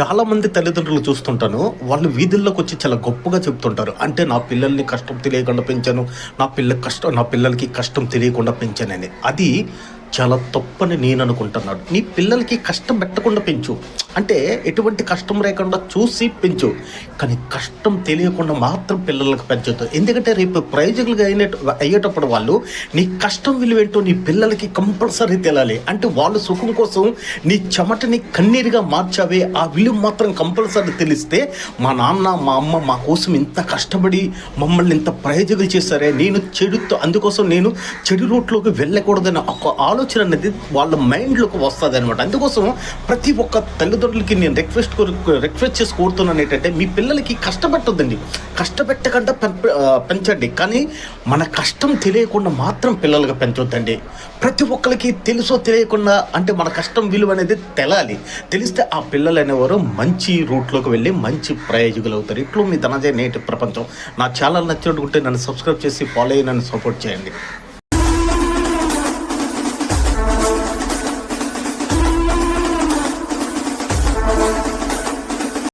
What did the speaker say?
చాలామంది తల్లిదండ్రులు చూస్తుంటాను. వాళ్ళు వీధుల్లోకి వచ్చి చాలా గొప్పగా చెప్తుంటారు. అంటే నా పిల్లల్ని కష్టం తెలియకుండా పెంచాను. నా పిల్ల కష్టం నా పిల్లలకి కష్టం తెలియకుండా పెంచానని. అది చాలా తప్పని నేను అనుకుంటున్నాను. నీ పిల్లలకి కష్టం పెట్టకుండా పెంచు. అంటే ఎటువంటి కష్టం లేకుండా చూసి పెంచు. కానీ కష్టం తెలియకుండా మాత్రం పిల్లలకు పెంచొద్దు. ఎందుకంటే రేపు ప్రయోజకులుగా అయిన అయ్యేటప్పుడు వాళ్ళు నీ కష్టం విలువేంటో నీ పిల్లలకి కంపల్సరీ తెలాలి. అంటే వాళ్ళు సుఖం కోసం నీ చెమటని కన్నీరుగా మార్చావే ఆ విలువ మాత్రం కంపల్సరీ తెలిస్తే మా నాన్న మా అమ్మ మా కోసం ఇంత కష్టపడి మమ్మల్ని ఇంత ప్రయోజకులు చేశారే. నేను చెడుతో అందుకోసం నేను చెడు రూట్లోకి వెళ్ళకూడదనే ఒక ఆలోచన అనేది వాళ్ళ మైండ్లోకి వస్తుంది అనమాట అందుకోసం ప్రతి ఒక్క తల్లి తల్లిదండ్రులకి నేను రిక్వెస్ట్ రిక్వెస్ట్ చేసి కోరుతున్నాను ఏంటంటే మీ పిల్లలకి కష్టపెట్టొద్దండి. కష్టపెట్టకుండా పెంచండి. కానీ మన కష్టం తెలియకుండా మాత్రం పిల్లలుగా పెంచొద్దండి. ప్రతి ఒక్కరికి తెలుసో తెలియకుండా అంటే మన కష్టం విలువ అనేది తెలాలి. తెలిస్తే ఆ పిల్లలు అనేవారు మంచి రూట్లోకి వెళ్ళి మంచి ప్రయోజకులు అవుతారు. ఇట్లు మీ ధనజయ నేటి ప్రపంచం. నా ఛానల్ నచ్చినట్టు ఉంటే నన్ను సబ్స్క్రైబ్ చేసి ఫాలో అయ్యి నన్ను సపోర్ట్ చేయండి.